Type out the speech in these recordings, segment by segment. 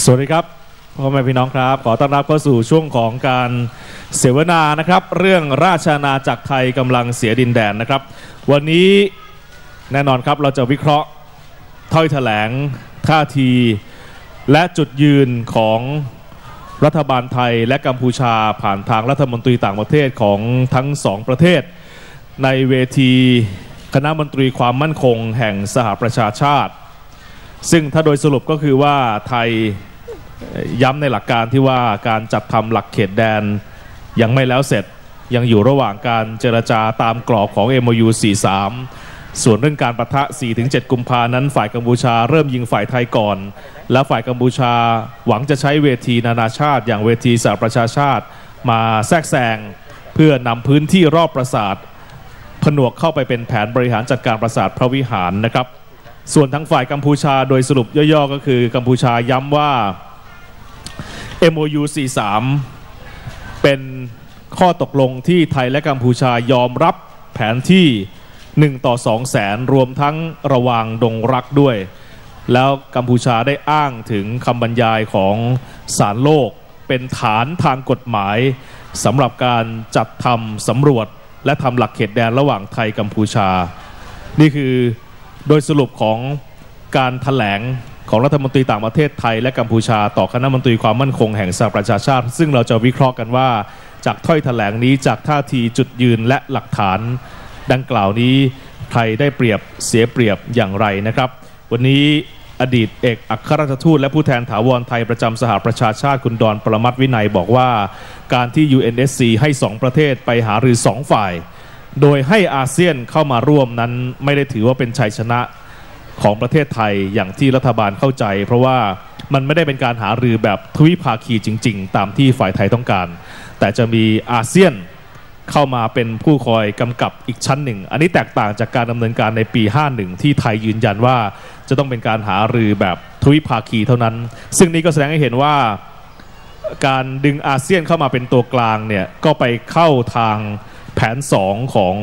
สวัสดีครับพ่อแม่พี่น้องครับ ขอต้อนรับเข้าสู่ช่วงของการเสวนานะครับ เรื่องราชอาณาจักรไทยกำลังเสียดินแดนนะครับ วันนี้แน่นอนครับเราจะวิเคราะห์ถ้อยแถลงท่าทีและจุดยืนของรัฐบาลไทยและกัมพูชาผ่านทางรัฐมนตรีต่างประเทศของทั้งสองประเทศ ในเวทีคณะมนตรีความมั่นคงแห่งสหประชาชาติ ซึ่งถ้าโดยสรุปก็คือว่าไทยย้ำในหลักการที่ว่าการจัดทำหลักเขตแดนยังไม่แล้วเสร็จยังอยู่ระหว่างการเจรจาตามกรอบของ MOU 43 ส่วนเรื่องการประทะ 4-7 กุมภานั้นฝ่ายกัมพูชาเริ่มยิงฝ่ายไทยก่อน และฝ่ายกัมพูชาหวังจะใช้เวทีนานาชาติ อย่างเวทีสหประชาชาติมาแทรกแซงเพื่อนำพื้นที่รอบปราสาทผนวกเข้าไปเป็นแผนบริหารจัดการปราสาทพระวิหารนะครับ ส่วนทางฝ่ายกัมพูชาโดยสรุปย่อๆ ก็คือกัมพูชาย้ำว่า MOU 43 เป็นข้อตกลงที่ไทยและกัมพูชายอมรับแผนที่ 1 ต่อ 2 แสนรวมทั้งระวางดงรักด้วย แล้วกัมพูชาได้อ้างถึงคำบรรยายของศาลโลก เป็นฐานทางกฎหมายสำหรับการจัดทำสำรวจและทำหลักเขตแดนระหว่างไทยกัมพูชา นี่คือ โดยสรุปของการถแถลงของรัฐมนตรีต่างประเทศไทยและกัมพูชา ต่อคณะมนตรีความมั่นคงแห่งสหประชาชาติ ซึ่งเราจะวิเคราะห์กันว่า จากถ้อยถแถลงนี้จากท่าทีจุดยืนและหลักฐาน ดังกล่าวนี้ใครได้เปรียบเสียเปรียบอย่างไรนะครับ วันนี้อดีตเอกอัครราชทูตและผู้แทนถาวรไทยประจำสหประชาชาติคุณดอนประมัตวินัยบอกว่า การที่ UNSC ให้สองประเทศไปหารือสองฝ่าย โดยให้อาเซียนเข้ามาร่วมนั้นไม่ได้ถือว่าเป็นชัยชนะของประเทศไทยอย่างที่รัฐบาลเข้าใจ เพราะว่ามันไม่ได้เป็นการหารือแบบทวิภาคีจริง ๆ ตามที่ฝ่ายไทยต้องการ แต่จะมีอาเซียนเข้ามาเป็นผู้คอยกำกับอีกชั้นหนึ่ง อันนี้แตกต่างจากการดำเนินการในปี 51 ที่ไทยยืนยันว่าจะต้องเป็นการหารือแบบทวิภาคีเท่านั้น ซึ่งนี้ก็แสดงให้เห็นว่าการดึงอาเซียนเข้ามาเป็นตัวกลางเนี่ยก็ไปเข้าทาง แผน 2 ของ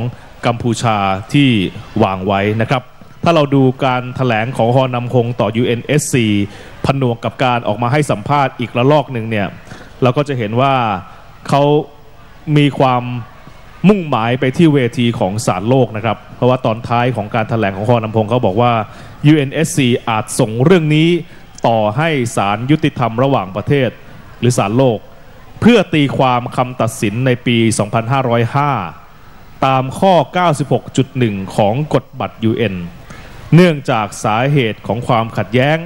กัมพูชาที่วางไว้นะครับ ถ้าเราดูการถแถลงของฮอนำคงต่อ UNSC ผนวกกับการออกมาให้สัมภาษณ์อีกระลอกหนึ่งเนี่ยเราก็จะเห็นว่าเขามีความมุ่งหมายไปที่เวทีของศาลโลกนะครับ เพราะว่าตอนท้ายของการถแถลงของฮอนำพงเขาบอกว่า UNSC อาจส่งเรื่องนี้ต่อให้ศาลยุติธรรมระหว่างประเทศ หรือศาลโลก เพื่อตีความคำตัดสินในปี 2505 ตามข้อ 96.1 ของกฎบัตร UN เนื่องจากสาเหตุของความขัดแย้ง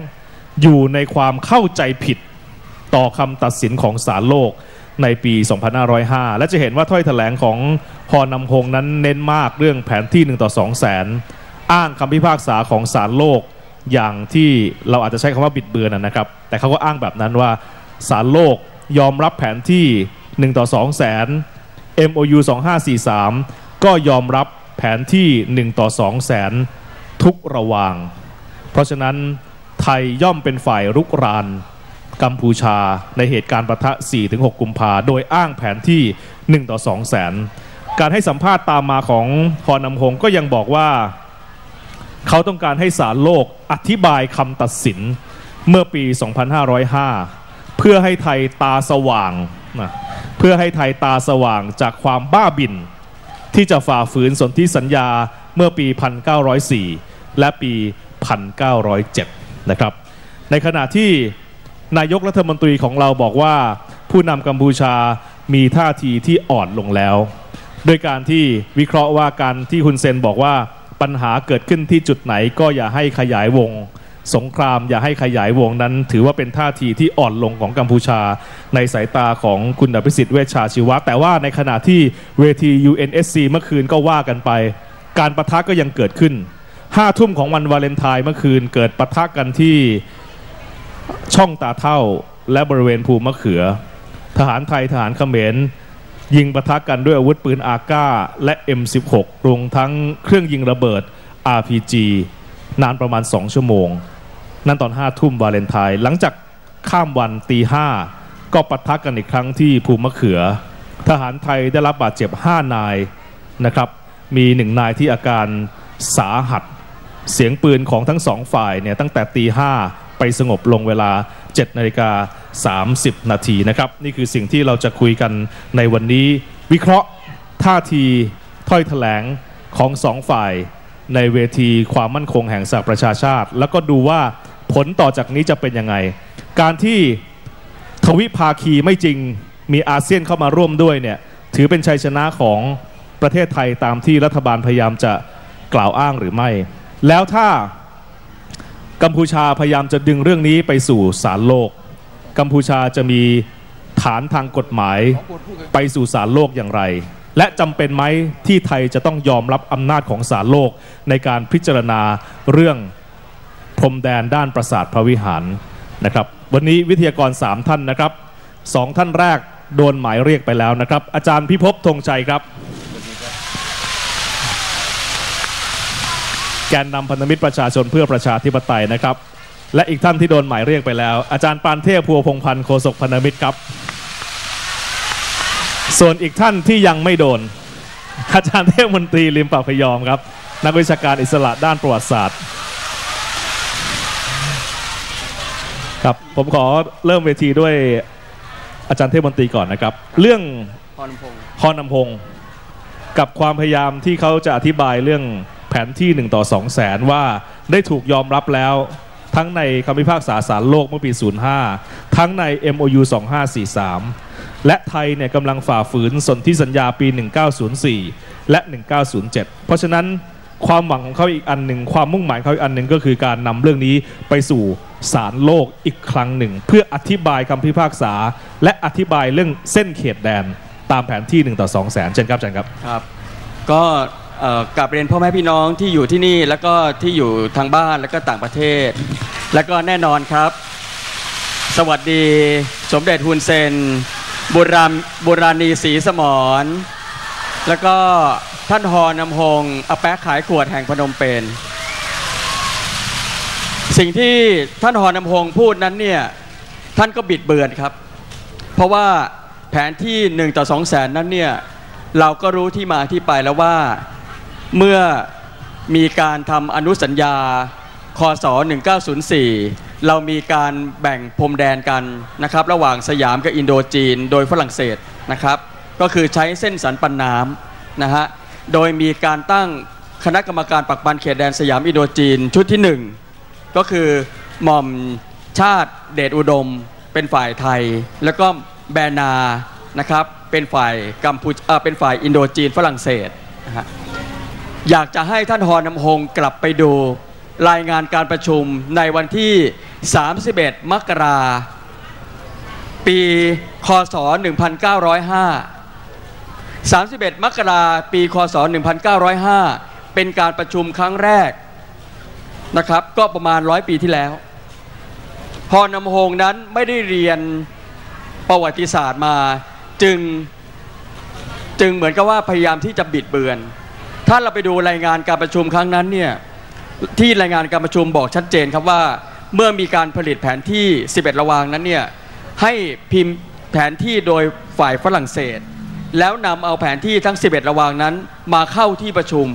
อยู่ในความเข้าใจผิดต่อคำตัดสินของศาลโลกในปี 2505 และจะเห็นว่าถ้อยแถลงของฮอนำฮงนั้นเน้นมากเรื่องแผนที่ 1 ต่อ 2 แสน อ้างคำพิพากษาของศาลโลกอย่างที่เราอาจจะใช้คำว่าบิดเบือนนะครับ แต่เขาก็อ้างแบบนั้นว่าศาลโลก ยอมรับแผนที่ 1 ต่อ 2 แสน MOU 2543 ก็ยอมรับแผนที่ 1 ต่อ 2 แสน ทุกระวาง เพราะฉะนั้นไทยย่อมเป็นฝ่ายรุกราน กัมพูชาในเหตุการณ์ปะทะ 4-6 กุมภาโดยอ้างแผนที่ 1 ต่อ 2 แสน การให้สัมภาษณ์ตามมาของพรนำหงก็ยังบอกว่า เขาต้องการให้ศาลโลกอธิบายคำตัดสินเมื่อปี 2505 เพื่อให้ไทยตาสว่างนะเพื่อให้ไทยตาสว่างจากความบ้าบิน ที่จะฝ่าฝืนสนธิสัญญาเมื่อปี 1904 และปี 1907 นะครับ ในขณะที่นายกรัฐมนตรีของเราบอกว่า ผู้นำกัมพูชามีท่าทีที่อ่อนลงแล้ว โดยการที่วิเคราะห์ว่าการที่คุณเซนบอกว่าปัญหาเกิดขึ้นที่จุดไหนก็อย่าให้ขยายวง สงครามอย่าให้ขยายวงนั้น ถือว่าเป็นท่าทีที่อ่อนลงของกัมพูชา ในสายตาของคุณอภิสิทธิ์เวชชาชีวะ แต่ว่าในขณะที่เวที UNSC เมื่อคืนก็ว่ากันไป การประทะก็ยังเกิดขึ้นห้าทุ่มของวันวาเลนไทน์เมื่อคืนเกิดประทะกันที่ช่องตาเท่าและบริเวณภูมะเขือ ทหารไทยทหารเขมร ยิงปะทะกันด้วยอาวุธปืนอาก้าและ M16 รวมทั้งเครื่องยิงระเบิด RPG นานประมาณ 2 ชั่วโมง นั่นตอน5ทุ่มวาเลนไทน์หลังจากข้ามวันตีห้าก็ปะทะกันอีกครั้งที่ภูมะเขือ ทหารไทยได้รับบาดเจ็บ 5 นายนะครับ มีหนึ่งนายที่อาการสาหัส เสียงปืนของทั้งสองฝ่ายเนี่ยตั้งแต่ตีห้าไปสงบลงเวลา7นาฬิกา30 นาทีนะครับ นี่คือสิ่งที่เราจะคุยกันในวันนี้ วิเคราะห์ท่าทีถ้อยแถลงของสองฝ่ายในเวทีความมั่นคงแห่งสหประชาชาติ แล้วก็ดูว่า ผลต่อจากนี้จะเป็นยังไง การที่ทวิภาคีไม่จริงมีอาเซียนเข้ามาร่วมด้วยเนี่ยถือเป็นชัยชนะของประเทศไทยตามที่รัฐบาลพยายามจะกล่าวอ้างหรือไม่ แล้วถ้ากัมพูชาพยายามจะดึงเรื่องนี้ไปสู่ศาลโลก กัมพูชาจะมีฐานทางกฎหมายไปสู่ศาลโลกอย่างไร และจำเป็นไหมที่ไทยจะต้องยอมรับอำนาจของศาลโลกในการพิจารณาเรื่อง พรมแดนด้านปราสาทพระวิหารนะครับ วันนี้วิทยากร 3 ท่านนะครับสองท่านแรกโดนหมายเรียกไปแล้วนะครับ อาจารย์พิภพธงชัยครับ แกนนำพันธมิตรประชาชนเพื่อประชาธิปไตยนะครับ และอีกท่านที่โดนหมายเรียกไปแล้ว อาจารย์ปานเทพพัวพงพันธ์โฆษกพันธมิตรครับ ส่วนอีกท่านที่ยังไม่โดน อาจารย์เทพมนตรีลิมปะพยอมครับ นักวิชาการอิสระด้านประวัติศาสตร์ ครับผมขอเริ่มเวทีด้วยอาจารย์เทพมนตรีก่อนนะครับ เรื่องพรพงศ์พรนำพงศ์กับความพยายามที่เขาจะอธิบายเรื่องแผนที่ 1 ต่อ 2 แสนว่าได้ถูกยอมรับแล้ว ทั้งในคำพิพากษาศาลโลกเมื่อปี 05 ทั้งใน MOU 2543 และไทยเนี่ยกำลังฝ่าฝืนสนธิสัญญาปี 1904 และ 1907 เพราะฉะนั้น ความหวังของเขาอีกอันหนึ่งความมุ่งหมายเขาอีกอันหนึ่งก็คือการนำเรื่องนี้ไปสู่ศาลโลกอีกครั้งหนึ่ง เพื่ออธิบายคำพิพากษา และอธิบายเรื่องเส้นเขตแดนตามแผนที่1ต่อ2แสนเช่นครับอาจารย์ครับครับ ก็กลับเรียนพ่อแม่พี่น้องที่อยู่ที่นี่แล้วก็ที่อยู่ทางบ้านแล้วก็ต่างประเทศ แล้วก็แน่นอนครับ สวัสดีสมเด็จฮุนเซนบุรามบุราณีศรีสมรแล้วก็ ท่านฮอนำฮงอาแปะขายขวดแห่งพนมเปญสิ่งที่ท่านฮอนำฮงพูดนั้นเนี่ยท่านก็บิดเบือนครับ เพราะว่าแผนที่1ต่อ2แสนนั้นเนี่ยเราก็รู้ที่มาที่ไปแล้วว่าเมื่อมีการทำอนุสัญญาคศ 1904 เรามีการแบ่งพรมแดนกันนะครับระหว่างสยามกับอินโดจีนโดยฝรั่งเศสนะครับ ก็คือใช้เส้นสันปันน้ำนะฮะ โดยมีการตั้งคณะกรรมการปักปันเขตแดนสยามอินโดจีนชุดที่หนึ่งก็คือหม่อมชาติเดชอุดม เป็นฝ่ายไทย แล้วก็แบรนานะครับเป็นฝ่ายกัมพูชาเป็นฝ่ายอินโดจีนฝรั่งเศสนะฮะอยากจะให้ท่านฮอนำฮงกลับไปดูรายงานการประชุมในวันที่ 31 มกราปี คศ 1905 31 มกราปีคศ 1905 เป็นการประชุมครั้งแรกนะครับก็ประมาณร้อยปีที่แล้ว พอนำโฮงนั้นไม่ได้เรียนประวัติศาสตร์มาจึงจึงเหมือนกับว่าพยายามที่จะบิดเบือน ถ้าเราไปดูรายงานการประชุมครั้งนั้นเนี่ยที่รายงานการประชุมบอกชัดเจนครับว่าเมื่อมีการผลิตแผนที่ 11 ระวางนั้นเนี่ยให้พิมพ์แผนที่โดยฝ่ายฝรั่งเศส แล้วนำเอาแผนที่ทั้ง 11 ระวางนั้นมาเข้าที่ประชุม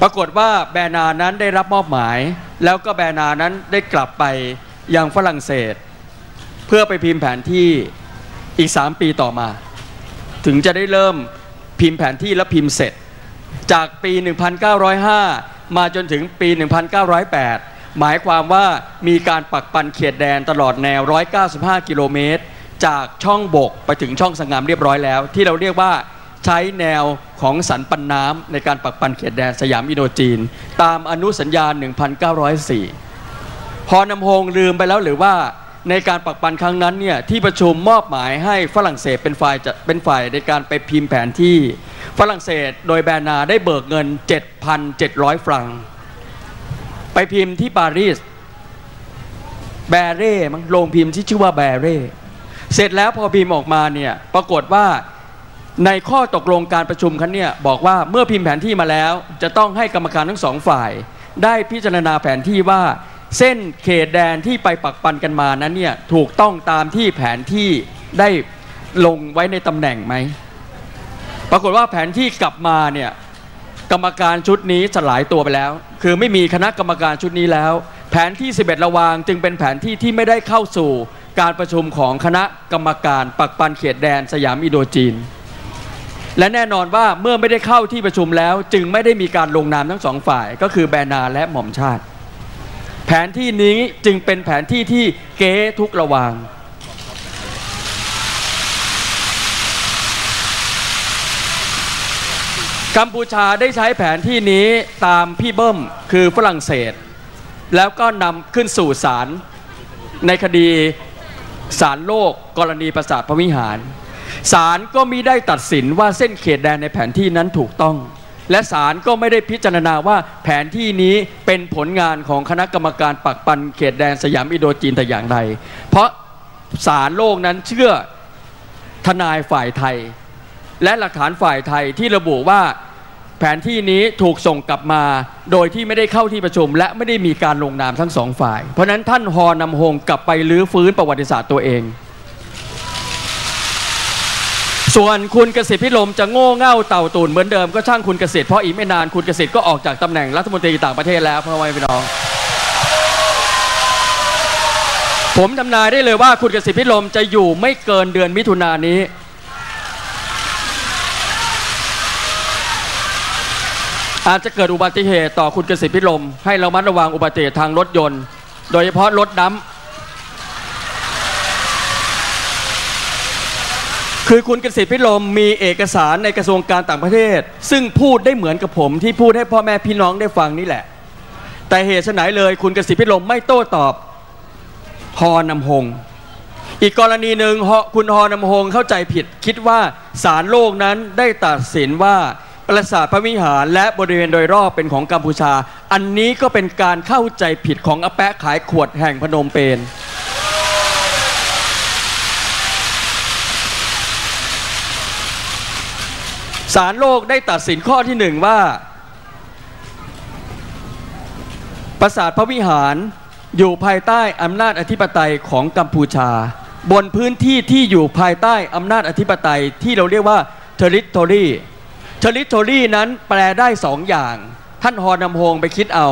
ปรากฏว่าแบรนานั้นได้รับมอบหมาย แล้วก็แบรนานั้นได้กลับไปยังฝรั่งเศส เพื่อไปพิมพ์แผนที่อีก 3 ปีต่อมา ถึงจะได้เริ่มพิมพ์แผนที่และพิมพ์เสร็จ จากปี 1905 มาจนถึงปี 1908 หมายความว่ามีการปักปันเขตแดนตลอดแนว 195 กิโลเมตร จากช่องบกไปถึงช่องสงงามเรียบร้อยแล้ว ที่เราเรียกว่าใช้แนวของสันปันน้ำในการปักปันเขตแดนสยามอินโดจีน ตามอนุสัญญา 1904 พอนำโฮงลืมไปแล้วหรือว่าในการปักปันครั้งนั้นเนี่ยที่ประชุมมอบหมายให้ฝรั่งเศสเป็นฝ่ายจะเป็นฝ่ายในการไปพิมพ์แผนที่ฝรั่งเศสโดยแบรนาได้เบิกเงิน 7,700 ฟรัง ไปพิมพ์ที่ปารีสแบเร่มั้งโรงพิมพ์ที่ชื่อว่าแบเร่ เสร็จแล้วพอพิมพ์ออกมาเนี่ยปรากฏว่าในข้อตกลงการประชุมครั้งนี่ยบอกว่าเมื่อพิมพ์แผนที่มาแล้ว จะต้องให้กรรมการทั้งสองฝ่าย ได้พิจารณาแผนที่ว่าเส้นเขตแดนที่ไปปักปันกันมานั้นเนี่ยถูกต้องตามที่แผนที่ได้ลงไว้ในตำแหน่งไหม ปรากฏว่าแผนที่กลับมาเนี่ยกรรมการชุดนี้สลายตัวไปแล้ว คือไม่มีคณะกรรมการชุดนี้แล้ว แผนที่ 11 ระวางจึงเป็นแผนที่ที่ไม่ได้เข้าสู่ การประชุมของคณะกรรมการปักปันเขตแดนสยามอินโดจีน และแน่นอนว่าเมื่อไม่ได้เข้าที่ประชุมแล้วจึงไม่ได้มีการลงนามทั้งสองฝ่าย ก็คือแบนาและหม่อมชาติ แผนที่นี้จึงเป็นแผนที่ที่เก๊ทุกระวางกัมพูชาได้ใช้แผนที่นี้ตามพี่เบิ้มคือฝรั่งเศส แล้วก็นำขึ้นสู่ศาลในคดี ศาลโลกกรณีปราสาทพระวิหารศาลก็มิได้ตัดสินว่าเส้นเขตแดนในแผนที่นั้นถูกต้อง และศาลก็ไม่ได้พิจารณาว่าแผนที่นี้เป็นผลงานของคณะกรรมการปักปันเขตแดนสยามอินโดจีนแต่อย่างใดเพราะศาลโลกนั้นเชื่อทนายฝ่ายไทย และหลักฐานฝ่ายไทยที่ระบุว่า แผนที่นี้ถูกส่งกลับมาโดยที่ไม่ได้เข้าที่ประชุม และไม่ได้มีการลงนามทั้งสองฝ่าย เพราะนั้นท่านฮอนำฮงกลับไปลื้อฟื้นประวัติศาสตร์ตัวเอง ส่วนคุณเกษตรพิลมจะโง่เง่าเต่าตูนเหมือนเดิมก็ช่างคุณเกษตรเพราะอีกไม่นานคุณเกษตรก็ออกจากตำแหน่งรัฐมนตรีต่างประเทศแล้วพ่อแม่พี่น้อง ผมทำนายได้เลยว่าคุณเกษตรพิลมจะอยู่ไม่เกินเดือนมิถุนายนนี้ อาจจะเกิดอุบัติเหตุต่อคุณเกษตรพิลม ให้เรามัดระวังอุบัติเหตุทางรถยนต์ โดยเฉพาะรถดำคือคุณเกษตรพิลมมีเอกสารในกระทรวงการต่างประเทศ ซึ่งพูดได้เหมือนกับผมที่พูดให้พ่อแม่พี่น้องได้ฟังนี่แหละ แต่เหตุไฉนเลยคุณเกษตรพิลมไม่โต้ตอบฮอนำหง อีกกรณีหนึ่งคุณฮอนำหงเข้าใจผิด คิดว่าศาลโลกนั้นได้ตัดสินว่า ปราสาทพระวิหารและบริเวณโดยรอบเป็นของกัมพูชา อันนี้ก็เป็นการเข้าใจผิดของอาแปะขายขวดแห่งพนมเปญศาลโลกได้ตัดสินข้อที่หนึ่งว่า ปราสาทพระวิหารอยู่ภายใต้อำนาจอธิปไตยของกัมพูชา บนพื้นที่ที่อยู่ภายใต้อำนาจอธิปไตยที่เราเรียกว่า territory territory นั้นแปลได้สองอย่าง ท่านฮอนำโฮงไปคิดเอา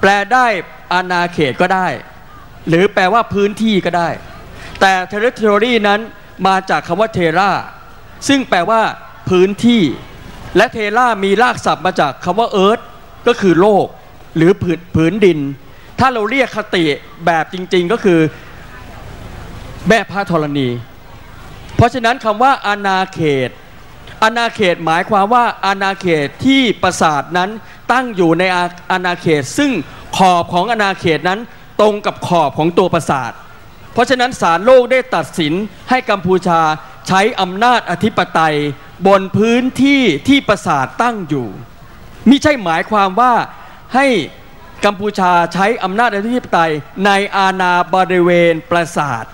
แปลได้อาณาเขตก็ได้ หรือแปลว่าพื้นที่ก็ได้ แต่ territory นั้นมาจากคำว่า terra ซึ่งแปลว่าพื้นที่ และเทรามีรากศัพท์มาจากคำว่า earth ก็คือโลก หรือผืนผืนดิน ถ้าเราเรียกคติแบบจริง ๆก็คือแม่พระธรณี เพราะฉะนั้นคำว่าอาณาเขต อาณาเขตหมายความว่าอาณาเขตที่ปราสาทนั้นตั้งอยู่ในอาณาเขต ซึ่งขอบของอาณาเขตนั้นตรงกับขอบของตัวปราสาท เพราะฉะนั้นศาลโลกได้ตัดสินให้กัมพูชาใช้อำนาจอธิปไตย บนพื้นที่ที่ปราสาทตั้งอยู่มิใช่หมายความว่าให้กัมพูชาใช้อำนาจอธิปไตยในอาณาบริเวณปราสาท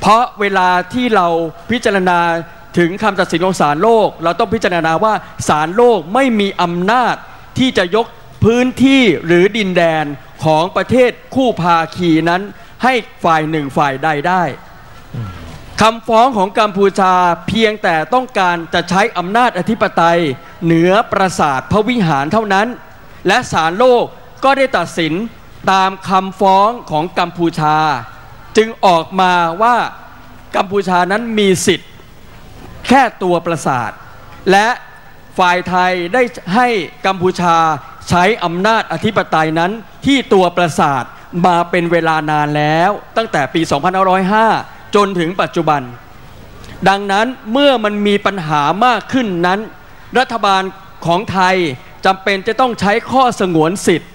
เพราะเวลาที่เราพิจารณา ถึงคำตัดสินของศาลโลก เราต้องพิจารณาว่าศาลโลกไม่มีอำนาจที่จะยกพื้นที่หรือดินแดนของประเทศคู่ภาคีนั้น ให้ฝ่ายหนึ่งฝ่ายใดได้คำฟ้องของกัมพูชาเพียงแต่ต้องการจะใช้อำนาจอธิปไตย เหนือปราสาทพระวิหารเท่านั้น และศาลโลกก็ได้ตัดสินตามคำฟ้องของกัมพูชา จึงออกมาว่ากัมพูชานั้นมีสิทธิ์ แค่ตัวปราสาท และฝ่ายไทยได้ให้กัมพูชาใช้อำนาจอธิปไตยนั้นที่ตัวปราสาทมาเป็นเวลานานแล้ว ตั้งแต่ปี 2505 จนถึงปัจจุบัน ดังนั้นเมื่อมันมีปัญหามากขึ้นนั้น รัฐบาลของไทยจำเป็นจะต้องใช้ข้อสงวนสิทธิ์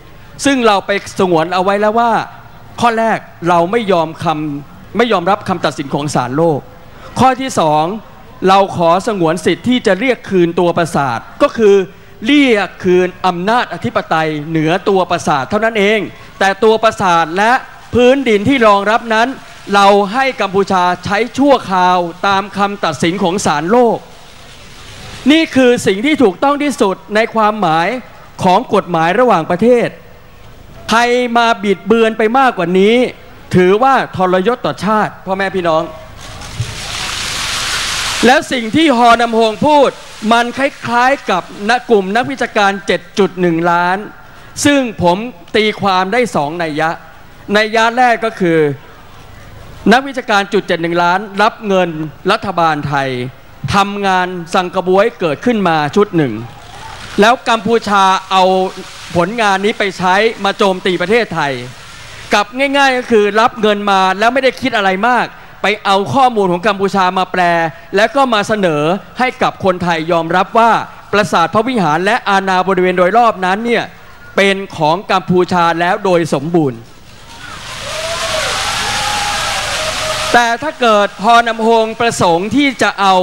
ซึ่งเราไปสงวนเอาไว้แล้วว่า ข้อแรกเราไม่ยอมคำไม่ยอมรับคำตัดสินของศาลโลก ข้อที่สอง เราขอสงวนสิทธิ์ที่จะเรียกคืนตัวประสาทก็คือเรียกคืนอำนาจอธิปไตยเหนือตัวประสาทเท่านั้นเอง แต่ตัวประสาทและพื้นดินที่รองรับนั้น เราให้กัมพูชาใช้ชั่วคราวตามคำตัดสินของศาลโลก นี่คือสิ่งที่ถูกต้องที่สุดในความหมายของกฎหมายระหว่างประเทศ ใครมาบิดเบือนไปมากกว่านี้ ถือว่าทรยศต่อชาติพ่อแม่พี่น้อง แล้วสิ่งที่ฮอนำโฮงพูด มันคล้ายๆกับนักกลุ่มนักวิชาการ 7.1 ล้าน ซึ่งผมตีความได้สองนัยยะนัยยะแรกก็คือ นักวิชาการจุดเจ็ดหนึ่งล้าน รับเงินรัฐบาลไทยทำงานสังกระบวยเกิดขึ้นมาชุดหนึ่ง แล้วกัมพูชาเอาผลงานนี้ไปใช้มาโจมตีประเทศไทย กับง่ายๆก็คือรับเงินมาแล้วไม่ได้คิดอะไรมาก ไปเอาข้อมูลของกัมพูชามาแปล แล้วก็มาเสนอให้กับคนไทยยอมรับว่าปราสาทพระวิหารและอาณาบริเวณโดยรอบนั้นเนี่ยเป็นของกัมพูชาแล้วโดยสมบูรณ์ แต่ถ้าเกิดพอนำโฮงประสงค์ที่จะเอา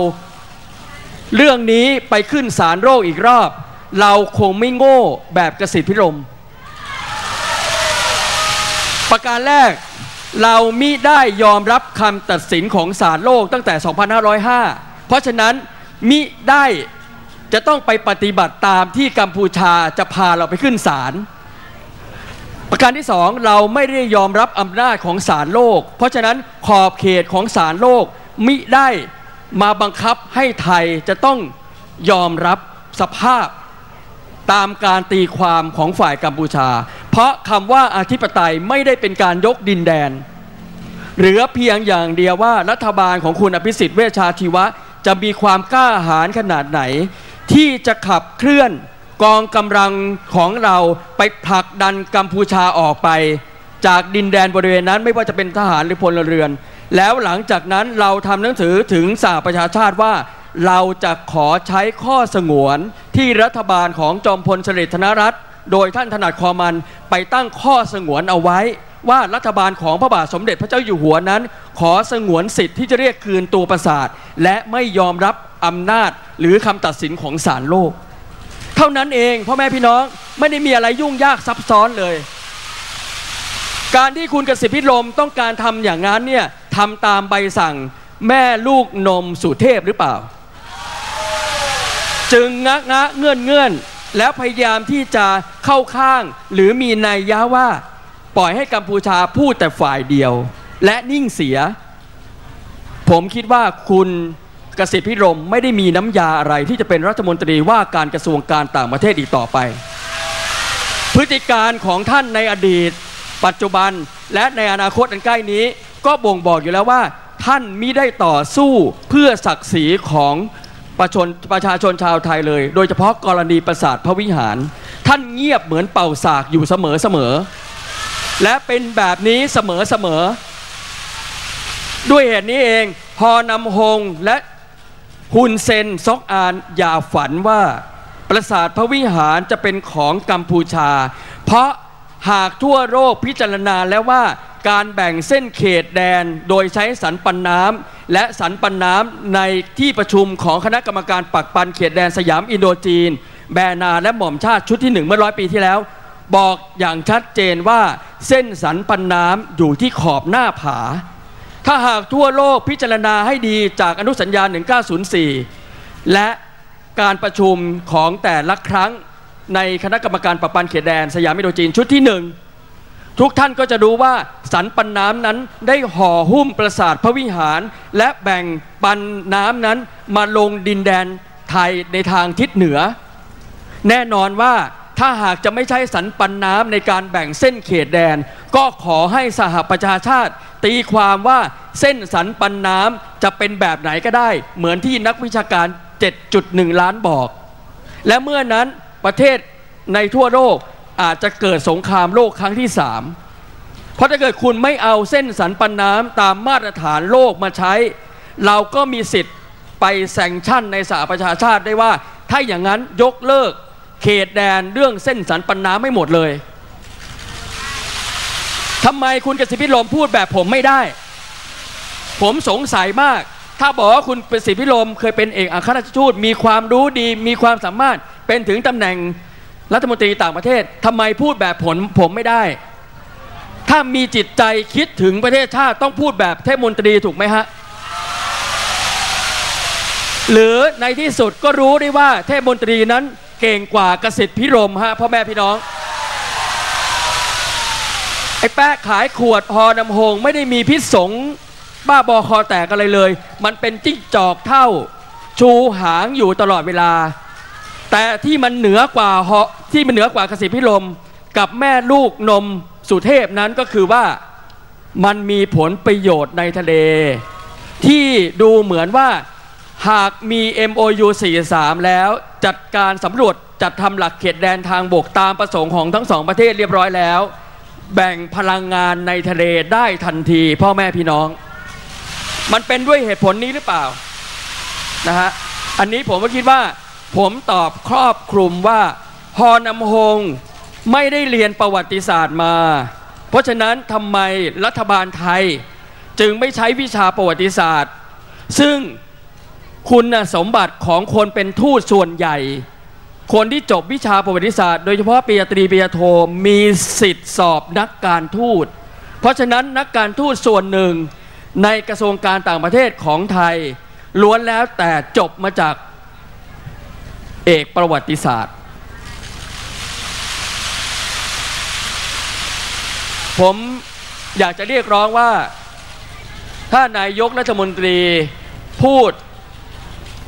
เรื่องนี้ไปขึ้นศาลโลกอีกรอบ เราคงไม่โง่แบบกสิทธิพิรมประการแรก เรามิได้ยอมรับคำตัดสินของศาลโลกตั้งแต่ 2505 เพราะฉะนั้นมิได้จะต้องไปปฏิบัติตามที่กัมพูชาจะพาเราไปขึ้นศาลประการที่สองเราไม่ได้ยอมรับอำนาจของศาลโลก เพราะฉะนั้นขอบเขตของศาลโลกมิได้มาบังคับให้ไทยจะต้องยอมรับสภาพ ตามการตีความของฝ่ายกัมพูชา เพราะคำว่าอธิปไตยไม่ได้เป็นการยกดินแดน เหลือเพียงอย่างเดียวว่ารัฐบาลของคุณอภิสิทธิ์เวชชาชีวะ จะมีความกล้าหาญขนาดไหน ที่จะขับเคลื่อนกองกำลังของเราไปผลักดันกัมพูชาออกไป จากดินแดนบริเวณนั้นไม่ว่าจะเป็นทหารหรือพลเรือน แล้วหลังจากนั้นเราทำหนังสือถึงสหประชาชาติว่า เราจะขอใช้ข้อสงวน ที่รัฐบาลของจอมพลสฤษดิ์ธนรัตน์โดยท่านถนัดคอมันไปตั้งข้อสงวนเอาไว้ ว่ารัฐบาลของพระบาทสมเด็จพระเจ้าอยู่หัวนั้น ขอสงวนสิทธิ์ที่จะเรียกคืนตัวประสาท และไม่ยอมรับอำนาจหรือคำตัดสินของศาลโลก เท่านั้นเองพ่อแม่พี่น้องไม่ได้มีอะไรยุ่งยากซับซ้อนเลย การที่คุณกสิพิรมต้องการทำอย่างนั้นเนี่ยทำตามใบสั่งแม่ลูกนมสู่เทพหรือเปล่า จึงงะงะเงื่อนเงื่อนแล้วพยายามที่จะเข้าข้าง หรือมีนัยยะว่า ปล่อยให้กัมพูชาพูดแต่ฝ่ายเดียว และนิ่งเสีย ผมคิดว่าคุณกสิทธิพิรมไม่ได้มีน้ำยาอะไรที่จะเป็นรัฐมนตรีว่าการกระทรวงการต่างประเทศอีกต่อไป พฤติการของท่านในอดีต ปัจจุบันและในอนาคตอันใกล้นี้ ก็บ่งบอกอยู่แล้วว่า ท่านมิได้ต่อสู้เพื่อศักดิ์ศรีของ ประชนประชาชนชาวไทยเลย โดยเฉพาะกรณีปราสาทพระวิหาร ท่านเงียบเหมือนเป่าสากอยู่เสมอเสมอ และเป็นแบบนี้เสมอเสมอ ด้วยเหตุนี้เองพอนำฮงและฮุนเซนซอกอานอย่าฝันว่า ปราสาทพระวิหารจะเป็นของกัมพูชา เพราะหากทั่วโลกพิจารณาแล้วว่าการแบ่งเส้นเขตแดนโดยใช้สันปันน้ำ และสันปันน้ำในที่ประชุมของคณะกรรมการปักปันเขตแดนสยามอินโดจีน แบนาและหม่อมชาติชุดที่หนึ่งเมื่อร้อยปีที่แล้ว บอกอย่างชัดเจนว่าเส้นสันปันน้ำอยู่ที่ขอบหน้าผา ถ้าหากทั่วโลกพิจารณาให้ดีจากอนุสัญญา 1904 และการประชุมของแต่ละครั้งในคณะกรรมการปรับปันเขตแดนสยามมินโดจีนชุดที่หนึ่ง ทุกท่านก็จะรู้ว่าสันปันน้ำนั้นได้ห่อหุ้มปราสาทพระวิหาร และแบ่งปันน้ำนั้นมาลงดินแดนไทยในทางทิศเหนือ แน่นอนว่าถ้าหากจะไม่ใช้สันปันน้ำในการแบ่งเส้นเขตแดน ก็ขอให้สหประชาชาติ ตีความว่าเส้นสันปันน้ำจะเป็นแบบไหนก็ได้ เหมือนที่นักวิชาการ 7.1 ล้านบอก และเมื่อนั้นประเทศในทั่วโลก อาจจะเกิดสงครามโลกครั้งที่สามเพราะถ้าเกิดคุณไม่เอาเส้นสันปันน้ำตามมาตรฐานโลกมาใช้ เราก็มีสิทธิ์ไปแซงชั่นในสหประชาชาติได้ว่า ถ้าอย่างนั้นยกเลิกเขตแดนเรื่องเส้นสันปันน้ำไม่หมดเลยทำไมคุณกสิพิรมพูดแบบผมไม่ได้ ผมสงสัยมาก ถ้าบอกว่าคุณเป็นสิพิรมเคยเป็นเอกอัครราชทูตมีความรู้ดีมีความสามารถเป็นถึงตำแหน่ง รัฐมนตรีต่างประเทศทำไมพูดแบบผมผมไม่ได้ ถ้ามีจิตใจคิดถึงประเทศชาติต้องพูดแบบเทพมนตรีถูกไหมฮะหรือในที่สุดก็รู้ได้ว่าเทพมนตรีนั้นเก่งกว่ากสิทธิพิรมฮะพ่อแม่พี่น้องไอ้แป๊ะขายขวดพอนำหงไม่ได้มีพิษสงบ้าบอคอแตกอะไรเลย มันเป็นจิ้งจอกเท่า ชูหางอยู่ตลอดเวลา แต่ที่มันเหนือกว่าเหาะที่มันเหนือกว่ากสิทธิพิรมกับแม่ลูกนมสุเทพนั้นก็คือว่ามันมีผลประโยชน์ในทะเล ที่ดูเหมือนว่าหากมี MOU 43 แล้วจัดการสำรวจจัดทำหลักเขตแดนทางบกตามประสงค์ของทั้งสองประเทศเรียบร้อยแล้ว แบ่งพลังงานในทะเลได้ทันทีพ่อแม่พี่น้อง มันเป็นด้วยเหตุผลนี้หรือเปล่านะฮะอันนี้ผมก็คิดว่า ผมตอบครอบคลุมว่าฮอนำฮงไม่ได้เรียนประวัติศาสตร์มา เพราะฉะนั้นทำไมรัฐบาลไทยจึงไม่ใช้วิชาประวัติศาสตร์ ซึ่งคุณสมบัติของคนเป็นทูตส่วนใหญ่ คนที่จบวิชาประวัติศาสตร์ โดยเฉพาะปริญญาตรีปริญญาโทมีสิทธิ์สอบนักการทูต เพราะฉะนั้นนักการทูตส่วนหนึ่งในกระทรวงการต่างประเทศของไทย ล้วนแล้วแต่จบมาจาก เอกประวัติศาสตร์ ผมอยากจะเรียกร้องว่า ถ้านายกรัฐมนตรีพูด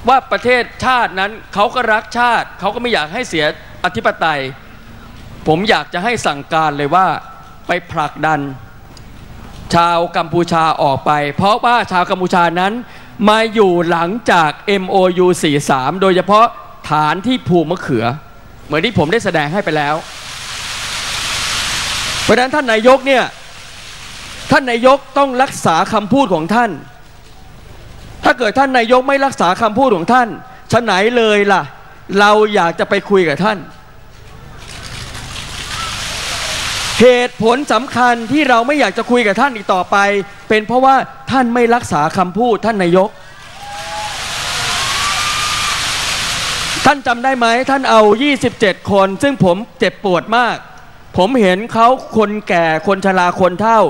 ว่าประเทศชาตินั้นเขาก็รักชาติ เขาก็ไม่อยากให้เสียอธิปไตย ผมอยากจะให้สั่งการเลยว่าไปผลักดัน ชาวกัมพูชาออกไป เพราะว่าชาวกัมพูชานั้นมาอยู่หลังจาก MOU 43 โดยเฉพาะ ฐานที่ภูมะเขือ เหมือนที่ผมได้แสดงให้ไปแล้ว เพราะนั้นท่านนายกเนี่ยท่านนายกต้องรักษาคำพูดของท่าน ถ้าเกิดท่านนายกไม่รักษาคำพูดของท่านฉะไหนเลยล่ะ เราอยากจะไปคุยกับท่าน เหตุผลสำคัญที่เราไม่อยากจะคุยกับท่านอีกต่อไป เป็นเพราะว่าท่านไม่รักษาคำพูดท่านนายก ท่านจำได้ไหมท่านเอา 27 คน ซึ่งผมเจ็บปวดมาก ผมเห็นเขาคนแก่คนชราคนเฒ่า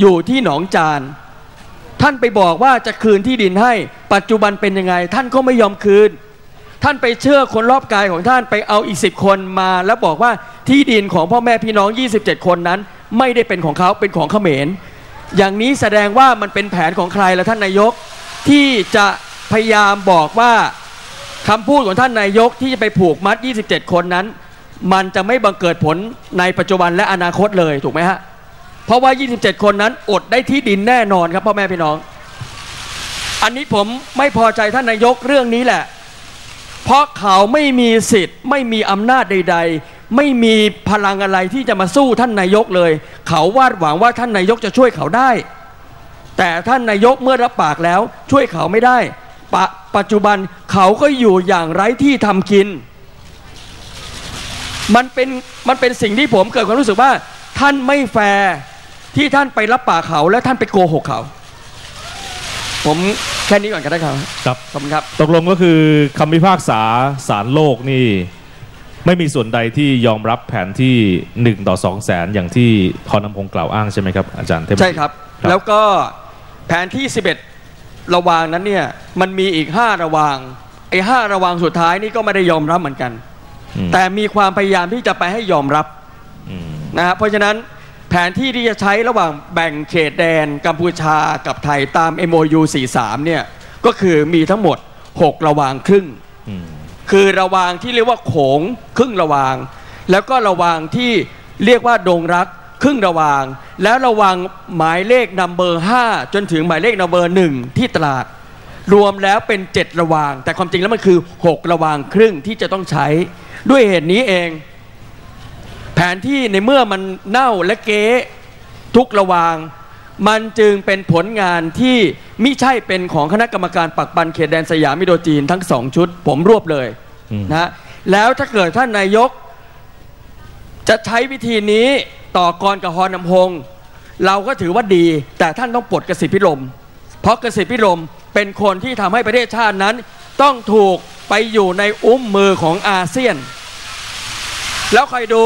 อยู่ที่หนองจาน ท่านไปบอกว่าจะคืนที่ดินให้ ปัจจุบันเป็นยังไง ท่านก็ไม่ยอมคืน ท่านไปเชื่อคนรอบกายของท่านไปเอาอีกสิบคนมาแล้วบอกว่าที่ดินของพ่อแม่พี่น้อง 27 คนนั้น ไม่ได้เป็นของเขาเป็นของเขมร อย่างนี้แสดงว่ามันเป็นแผนของใครล้วท่านนายก ที่จะพยายามบอกว่า คำพูดของท่านนายกที่จะไปผูกมัด 27 คนนั้น มันจะไม่บังเกิดผลในปัจจุบันและอนาคตเลยถูกไหมฮะเพราะว่า 27 คนนั้นอดได้ที่ดินแน่นอนครับพ่อแม่พี่น้อง อันนี้ผมไม่พอใจท่านนายกเรื่องนี้แหละ เพราะเขาไม่มีสิทธิ์ ไม่มีอำนาจใด ๆ ไม่มีพลังอะไรที่จะมาสู้ท่านนายกเลย เขาวาดหวังว่าท่านนายกจะช่วยเขาได้ แต่ท่านนายกเมื่อรับปากแล้วช่วยเขาไม่ได้ ปะปัจจุบันเขาก็อยู่อย่างไร้ที่ทำกิน มันเป็นมันเป็นสิ่งที่ผมเกิดความรู้สึกว่า ท่านไม่แฟร์ที่ท่านไปรับปากเขาและท่านไปโกหกเขา ผมแค่นี้ก่อนก็ได้ครับครับขอบคุณครับ ตกลงก็คือคำพิพากษาศาลโลกนี่ ไม่มีส่วนใดที่ยอมรับแผนที่ 1 ต่อ 2 แสนอย่างที่พอนำพงศ์กล่าวอ้างใช่ไหมครับอาจารย์เทพใช่ครับครับแล้วก็แผนที่ 11 ระวางนั้นเนี่ยมันมีอีก5ระวางไอ้ห้าระวางสุดท้ายนี่ก็ไม่ได้ยอมรับเหมือนกันอืมแต่มีความพยายามที่จะไปให้ยอมรับอืมนะครับเพราะฉะนั้นแผนที่ที่จะใช้ระหว่างแบ่งเขตแดนกัมพูชากับไทยตาม MOU 43เนี่ยก็คือมีทั้งหมด 6 ระวางครึ่งอืมคือระวางที่เรียกว่าโขงครึ่งระวาง แล้วก็ระวางที่เรียกว่าดงรัก ครึ่งระวาง แล้วระวางหมายเลขนัมเบอร์5จนถึงหมายเลขนัมเบอร์1ที่ตลาด รวมแล้วเป็น 7 ระวาง แต่ความจริงแล้วมันคือ 6 ระวางครึ่งที่จะต้องใช้ ด้วยเหตุนี้เอง แผนที่ในเมื่อมันเน่าและเก๊ทุกระวาง มันจึงเป็นผลงานที่มิใช่เป็นของคณะกรรมการปักปันเขตแดนสยามมิโดจีนทั้งสองชุด ผมรวบเลยอืมนะฮะแล้วถ้าเกิดท่านนายกจะใช้วิธีนี้ ต่อกรกับฮอนำพงศ์เราก็ถือว่าดี แต่ท่านต้องปลดกสิทธิพิรมเพราะกสิทธิพิรมเป็นคนที่ทำให้ประเทศชาตินั้น ต้องถูกไปอยู่ในอุ้มมือของอาเซียน แล้วคอยดู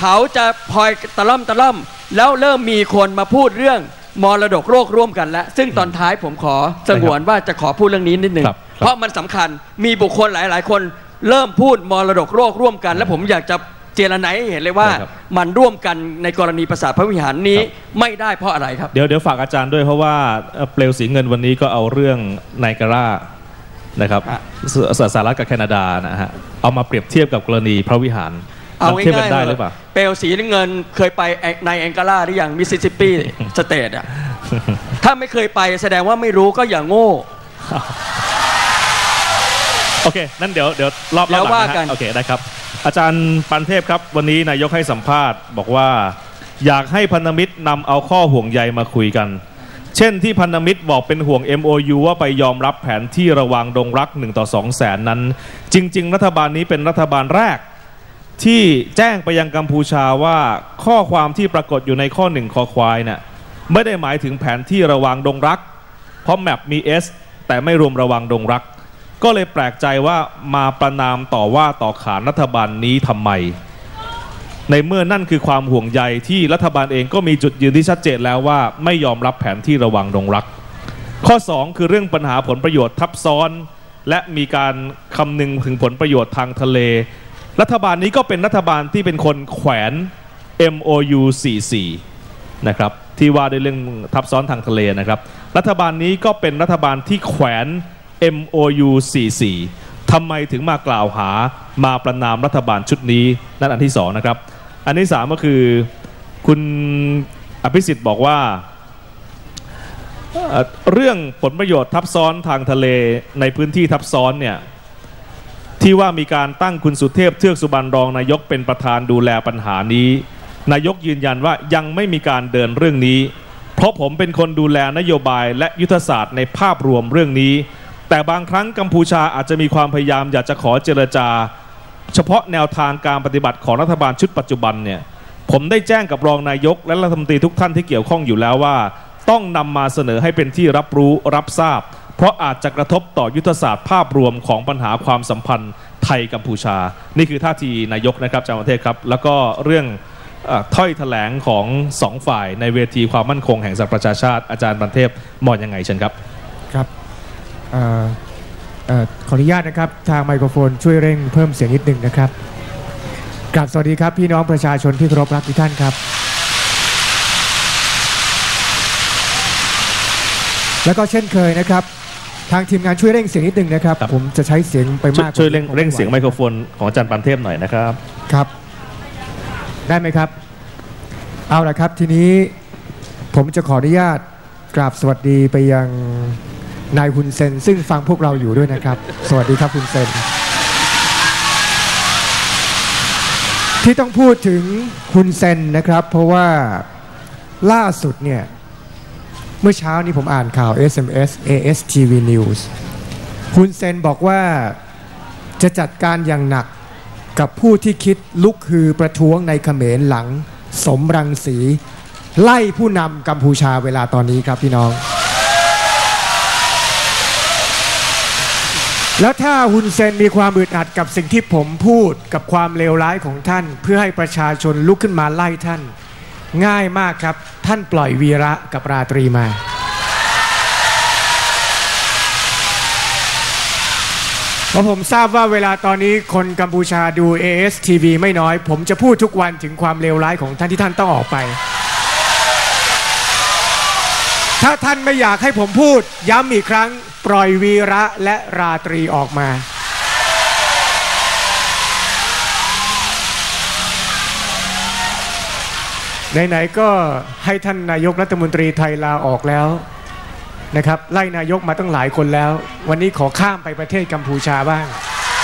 เขาจะพลอยตะล่อมตะล่อม แล้วเริ่มมีคนมาพูดเรื่องมรดกโลกร่วมกันแล้ว ซึ่งตอนท้ายผมขอสงวนว่าจะขอพูดเรื่องนี้นิดนึงครับครับเพราะมันสำคัญมีบุคคลหลาย ๆ คนเริ่มพูดมรดกโลกร่วมกัน และผมอยากจะเจรไนให้เห็นเลยว่าได้ครับ มันร่วมกันในกรณีประสาทพระวิหารนี้ครับไม่ได้เพราะอะไรครับ เดี๋ยวเดี๋ยวฝากอาจารย์ด้วยเพราะว่าเอ่อเปลวสีเงินวันนี้ก็เอาเรื่องไนการ่านะครับฮะสสหรัฐกับแคนาดานะฮะเอามาเปรียบเทียบกับกรณีพระวิหารเอามันเทียบกัง่ายนๆได้เถหรือเปล่าอะเปลวสีน้ำเงินเคยไปในแองการาหรือยังมิสซิสซิปปีสเตทอะ ถ้าไม่เคยไปแสดงว่าไม่รู้ก็อย่าโง่ โอเค นั่นเดี๋ยวเดี๋ยวรอบรแล้อบวหลังว่านะกัฮะนโอเค ได้ครับ อาจารย์ปันเทพครับวันนี้นายกให้สัมภาษณ์ บอกว่าอยากให้พันธมิตรนำเอาข้อห่วงใยมาคุยกัน เช่นที่พันธมิตรบอกเป็นห่วง MOU ว่าไปยอมรับแผนที่ระวางดงรัก1ต่อ2แสนนั้น จริง ๆ รัฐบาลนี้เป็นรัฐบาลแรก ที่แจ้งไปยังกัมพูชาว่าข้อความที่ปรากฏอยู่ในข้อหนึ่งคอควายเนี่ยไม่ได้หมายถึงแผนที่ระวางดงรัก เพราะแมปมี S แต่ไม่รวมระวังดงรัก ก็เลยแปลกใจว่ามาประนามต่อว่าต่อขานรัฐบาลนี้ทำไม ในเมื่อนั่นคือความห่วงใยที่รัฐบาลเองก็มีจุดยืนที่ชัดเจนแล้วว่าไม่ยอมรับแผนที่ระวังดงรัก ข้อ 2 คือเรื่องปัญหาผลประโยชน์ทับซ้อน และมีการคำนึงถึงผลประโยชน์ทางทะเล รัฐบาลนี้ก็เป็นรัฐบาลที่เป็นคนแขวน MOU 44นะครับที่ว่าด้วยเรื่องทับซ้อนทางทะเลนะครับ รัฐบาลนี้ก็เป็นรัฐบาลที่แขวน MOU 44ทำไมถึงมากล่าวหามาประนามรัฐบาลชุดนี้ นั่นอันที่สองนะครับ อันที่สามก็คือคุณอภิสิทธิ์บอกว่าเรื่องผลประโยชน์ทับซ้อนทางทะเลในพื้นที่ทับซ้อนเนี่ยที่ว่ามีการตั้งคุณสุเทพเทือกสุบรรณรองนายกเป็นประธานดูแลปัญหานี้ นายกยืนยันว่ายังไม่มีการเดินเรื่องนี้ เพราะผมเป็นคนดูแลนโยบายและยุทธศาสตร์ในภาพรวมเรื่องนี้ แต่บางครั้งกัมพูชาอาจจะมีความพยายามอยากจะขอเจรจา เฉพาะแนวทางการปฏิบัติของรัฐบาลชุดปัจจุบันเนี่ยผมได้แจ้งกับรองนายกและรัฐมนตรีทุกท่านที่เกี่ยวข้องอยู่แล้วว่า ต้องนำมาเสนอให้เป็นที่รับรู้รับทราบ เพราะอาจจะกระทบต่อยุทธศาสตร์ภาพรวมของปัญหาความสัมพันธ์ไทยกัมพูชา นี่คือท่าทีนายกนะครับอาจารย์ประเทศครับ แล้วก็เรื่องอถ้อยแถลงของสองฝ่ายในเวทีความมั่นคงแห่งสหประชาชาติอาจารย์บันเทพมองยังไงเชิญครับครับ ขออนุญาตนะครับ ทางไมโครโฟนช่วยเร่งเพิ่มเสียงนิดหนึ่งนะครับกราบสวัสดีครับ พี่น้องประชาชนที่เคารพรักทุกท่านครับ แล้วก็เช่นเคยนะครับ ทางทีมงานช่วยเร่งเสียงนิดหนึ่งนะครับครับ ผมจะใช้เสียงไปช่วยมากกว่าช่วยเร่งนี้ผมเร่งเสียงไมไหวโครโฟนของอาจารย์ปันเทพหน่อยนะครับครับ ได้ไหมครับ เอาละครับทีนี้ผมจะขออนุญาตกราบสวัสดีไปยัง นายฮุนเซน ซึ่งฟังพวกเราอยู่ด้วยนะครับ สวัสดีครับฮุนเซน ที่ต้องพูดถึงฮุนเซนนะครับ เพราะว่าล่าสุดเนี่ยเมื่อเช้านี้ผมอ่านข่าว SMS ASTV News ฮุนเซนบอกว่าจะจัดการอย่างหนักกับผู้ที่คิดลุกคือประท้วงในเขมรหลัง สมรังสี ไล่ผู้นำกัมพูชาเวลาตอนนี้ครับพี่น้อง แล้วถ้าฮุนเซนมีความอึดอัดกับสิ่งที่ผมพูดกับความเลวร้ายของท่าน เพื่อให้ประชาชนลุกขึ้นมาไล่ท่าน ง่ายมากครับ ท่านปล่อยวีระกับราตรีมา เพราะผมทราบว่าเวลาตอนนี้คนกัมพูชาดู ASTV ไม่น้อย ผมจะพูดทุกวันถึงความเลวร้ายของท่านที่ท่านต้องออกไป ถ้าท่านไม่อยากให้ผมพูดย้ำอีกครั้ง ปล่อยวีระและราตรีออกมา ไหนๆก็ให้ท่านนายกรัฐมนตรีไทยลาออกแล้วนะครับ ไล่นายกมาตั้งหลายคนแล้ว วันนี้ขอข้ามไปประเทศกัมพูชาบ้าง